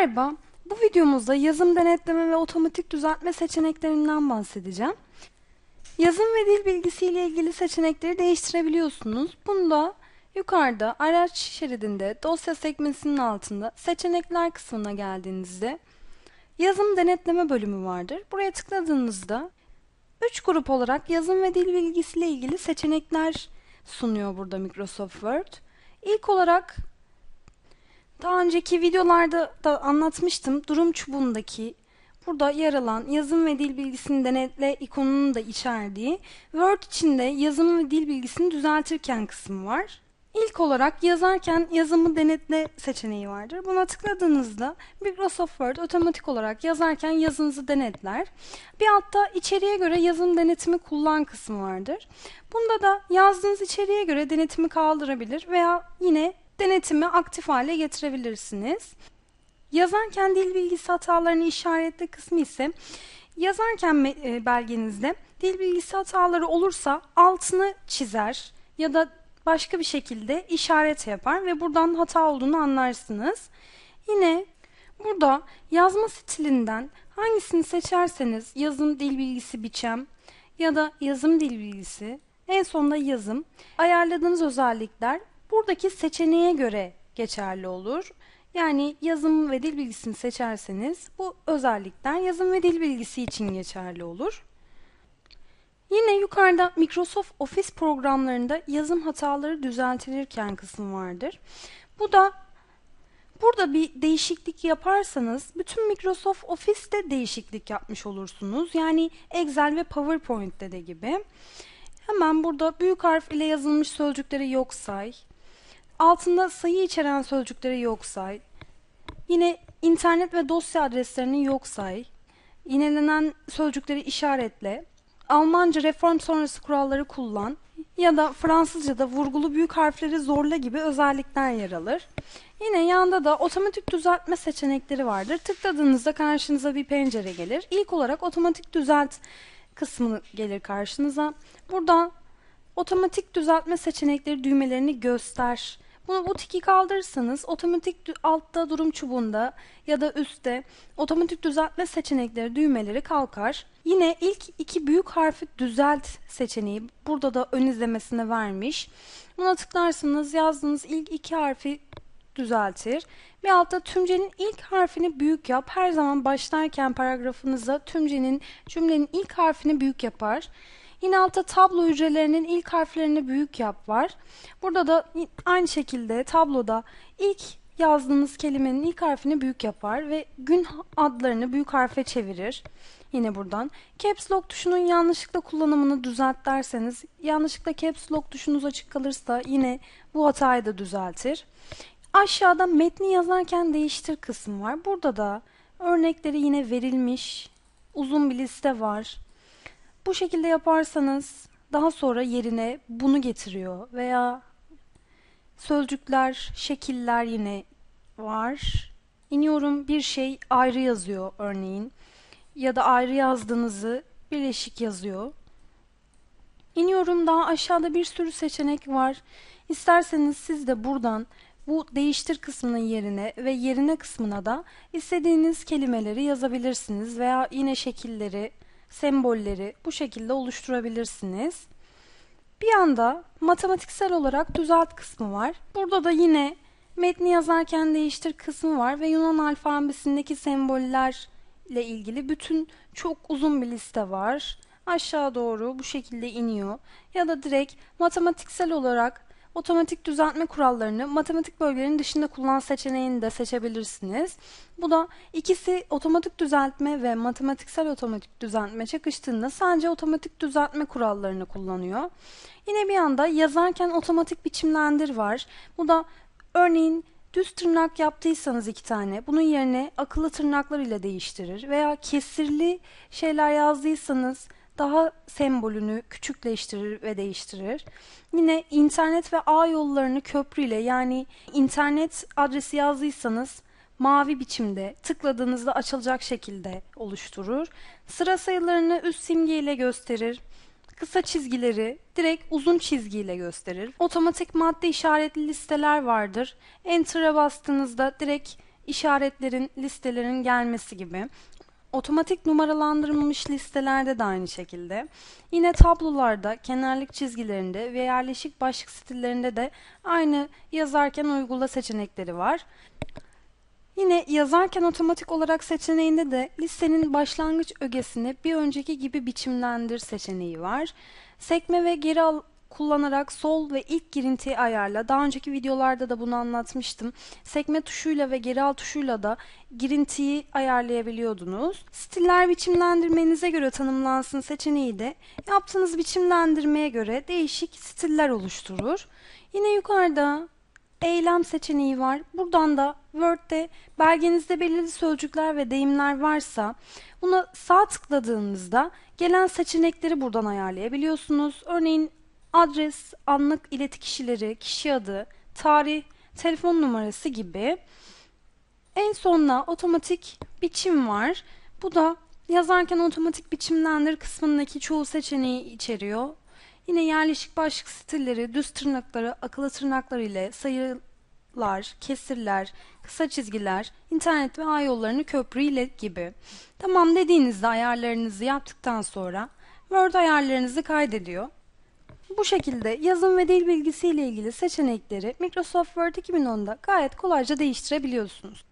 Merhaba, bu videomuzda yazım denetleme ve otomatik düzeltme seçeneklerinden bahsedeceğim. Yazım ve dil bilgisi ile ilgili seçenekleri değiştirebiliyorsunuz. Bunda yukarıda araç şeridinde dosya sekmesinin altında seçenekler kısmına geldiğinizde yazım denetleme bölümü vardır. Buraya tıkladığınızda 3 grup olarak yazım ve dil bilgisi ile ilgili seçenekler sunuyor burada Microsoft Word. İlk olarak daha önceki videolarda da anlatmıştım. Durum çubuğundaki burada yer alan yazım ve dil bilgisini denetle ikonunun da içerdiği Word içinde yazım ve dil bilgisini düzeltirken kısmı var. İlk olarak yazarken yazımı denetle seçeneği vardır. Buna tıkladığınızda Microsoft Word otomatik olarak yazarken yazınızı denetler. Bir altta içeriğe göre yazım denetimi kullan kısmı vardır. Bunda da yazdığınız içeriğe göre denetimi kaldırabilir veya yine denetimi aktif hale getirebilirsiniz. Yazarken dil bilgisi hatalarını işaretle kısmı ise yazarken e, belgenizde dil bilgisi hataları olursa altını çizer ya da başka bir şekilde işaret yapar ve buradan hata olduğunu anlarsınız. Yine burada yazma stilinden hangisini seçerseniz yazım dil bilgisi biçem ya da yazım dil bilgisi en sonunda yazım ayarladığınız özellikler buradaki seçeneğe göre geçerli olur. Yani yazım ve dil bilgisini seçerseniz bu özellikler yazım ve dil bilgisi için geçerli olur. Yine yukarıda Microsoft Office programlarında yazım hataları düzeltilirken kısım vardır. Bu da burada bir değişiklik yaparsanız bütün Microsoft Office'te değişiklik yapmış olursunuz. Yani Excel ve PowerPoint'te de gibi. Hemen burada büyük harf ile yazılmış sözcükleri yok say. Altında sayı içeren sözcükleri yok say. Yine internet ve dosya adreslerini yok say. Yinelenen sözcükleri işaretle. Almanca reform sonrası kuralları kullan ya da Fransızca'da vurgulu büyük harfleri zorla gibi özellikler yer alır. Yine yanında da otomatik düzeltme seçenekleri vardır. Tıkladığınızda karşınıza bir pencere gelir. İlk olarak otomatik düzelt kısmı gelir karşınıza. Buradan otomatik düzeltme seçenekleri düğmelerini göster bunu bu tiki kaldırırsanız otomatik altta durum çubuğunda ya da üstte otomatik düzeltme seçenekleri düğmeleri kalkar. Yine ilk iki büyük harfi düzelt seçeneği burada da ön izlemesine vermiş. Buna tıklarsanız yazdığınız ilk iki harfi düzeltir. Bir altta tümcenin ilk harfini büyük yap. Her zaman başlarken paragrafınıza tümcenin cümlenin ilk harfini büyük yapar. Yine altta tablo hücrelerinin ilk harflerini büyük yap var. Burada da aynı şekilde tabloda ilk yazdığınız kelimenin ilk harfini büyük yapar ve gün adlarını büyük harfe çevirir. Yine buradan Caps Lock tuşunun yanlışlıkla kullanımını düzelt derseniz yanlışlıkla Caps Lock tuşunuz açık kalırsa yine bu hatayı da düzeltir. Aşağıda metni yazarken değiştir kısmı var. Burada da örnekleri yine verilmiş uzun bir liste var. Bu şekilde yaparsanız daha sonra yerine bunu getiriyor veya sözcükler, şekiller yine var. İniyorum bir şey ayrı yazıyor örneğin ya da ayrı yazdığınızı birleşik yazıyor. İniyorum daha aşağıda bir sürü seçenek var. İsterseniz siz de buradan bu değiştir kısmının yerine ve yerine kısmına da istediğiniz kelimeleri yazabilirsiniz veya yine şekilleri sembolleri bu şekilde oluşturabilirsiniz. Bir anda matematiksel olarak düzelt kısmı var. Burada da yine metni yazarken değiştir kısmı var ve Yunan alfabesindeki sembollerle ilgili bütün çok uzun bir liste var. Aşağı doğru bu şekilde iniyor. Ya da direkt matematiksel olarak otomatik düzeltme kurallarını matematik bölgenin dışında kullan seçeneğini de seçebilirsiniz. Bu da ikisi otomatik düzeltme ve matematiksel otomatik düzeltme çakıştığında sadece otomatik düzeltme kurallarını kullanıyor. Yine bir anda yazarken otomatik biçimlendir var. Bu da örneğin düz tırnak yaptıysanız iki tane bunun yerine akıllı tırnaklar ile değiştirir veya kesirli şeyler yazdıysanız daha sembolünü küçükleştirir ve değiştirir. Yine internet ve ağ yollarını köprü ile yani internet adresi yazdıysanız mavi biçimde tıkladığınızda açılacak şekilde oluşturur. Sıra sayılarını üst simge ile gösterir. Kısa çizgileri direkt uzun çizgiyle gösterir. Otomatik madde işaretli listeler vardır. Enter'a bastığınızda direkt işaretlerin, listelerin gelmesi gibi. Otomatik numaralandırılmış listelerde de aynı şekilde. Yine tablolarda, kenarlık çizgilerinde ve yerleşik başlık stillerinde de aynı yazarken uygula seçenekleri var. Yine yazarken otomatik olarak seçeneğinde de listenin başlangıç ögesini bir önceki gibi biçimlendir seçeneği var. Sekme ve geri al kullanarak sol ve ilk girintiyi ayarla. Daha önceki videolarda da bunu anlatmıştım. Sekme tuşuyla ve geri al tuşuyla da girintiyi ayarlayabiliyordunuz. Stiller biçimlendirmenize göre tanımlansın seçeneği de yaptığınız biçimlendirmeye göre değişik stiller oluşturur. Yine yukarıda eylem seçeneği var. Buradan da Word'de belgenizde belirli sözcükler ve deyimler varsa buna sağ tıkladığınızda gelen seçenekleri buradan ayarlayabiliyorsunuz. Örneğin adres, anlık ileti kişileri, kişi adı, tarih, telefon numarası gibi. En sonuna otomatik biçim var. Bu da yazarken otomatik biçimlendir kısmındaki çoğu seçeneği içeriyor. Yine yerleşik başlık stilleri, düz tırnakları, akıllı tırnaklar ile sayılar, kesirler, kısa çizgiler, internet ve ağ yollarını köprü ile gibi. Tamam dediğinizde ayarlarınızı yaptıktan sonra Word ayarlarınızı kaydediyor. Bu şekilde yazım ve dil bilgisi ile ilgili seçenekleri Microsoft Word 2010'da gayet kolayca değiştirebiliyorsunuz.